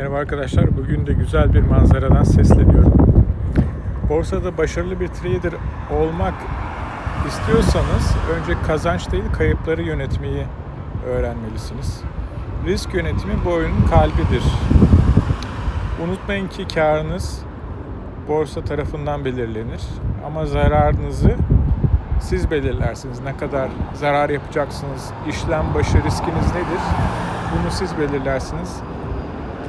Merhaba arkadaşlar. Bugün de güzel bir manzaradan sesleniyorum. Borsada başarılı bir trader olmak istiyorsanız önce kazanç değil kayıpları yönetmeyi öğrenmelisiniz. Risk yönetimi bu oyunun kalbidir. Unutmayın ki karınız borsa tarafından belirlenir ama zararınızı siz belirlersiniz. Ne kadar zarar yapacaksınız, işlem başı riskiniz nedir? Bunu siz belirlersiniz.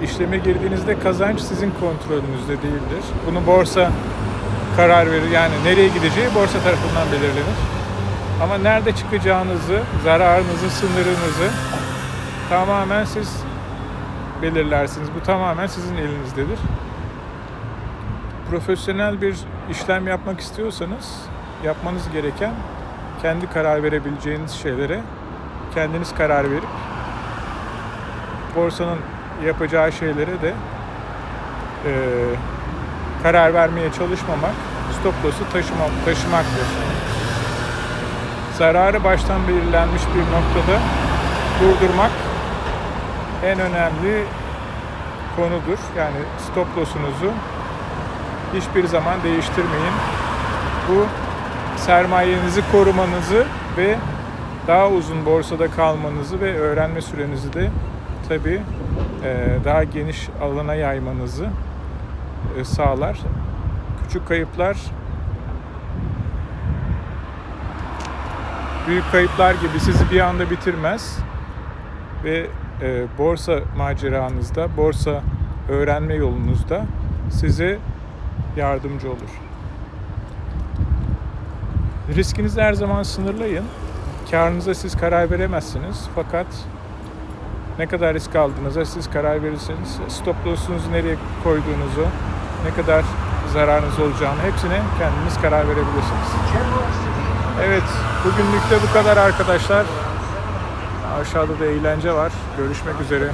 İşleme girdiğinizde kazanç sizin kontrolünüzde değildir. Bunu borsa karar verir. Yani nereye gideceği borsa tarafından belirlenir. Ama nerede çıkacağınızı, zararınızı, sınırınızı tamamen siz belirlersiniz. Bu tamamen sizin elinizdedir. Profesyonel bir işlem yapmak istiyorsanız yapmanız gereken kendi karar verebileceğiniz şeylere kendiniz karar verip borsanın yapacağı şeylere de e, karar vermeye çalışmamak, stop loss'u taşıma, taşımaktır. Zararı baştan belirlenmiş bir noktada durdurmak en önemli konudur. Yani stop loss'unuzu hiçbir zaman değiştirmeyin. Bu sermayenizi korumanızı ve daha uzun borsada kalmanızı ve öğrenme sürenizi de tabii daha geniş alana yaymanızı e, sağlar. Küçük kayıplar büyük kayıplar gibi sizi bir anda bitirmez ve e, borsa maceranızda, borsa öğrenme yolunuzda size yardımcı olur. Riskinizi her zaman sınırlayın. Karınıza siz karar veremezsiniz fakat ne kadar risk aldığınıza siz karar verirseniz stop loss'unuzu nereye koyduğunuzu, ne kadar zararınız olacağını hepsine kendiniz karar verebilirsiniz. Evet, bugünlük de bu kadar arkadaşlar. Aşağıda da eğlence var. Görüşmek üzere.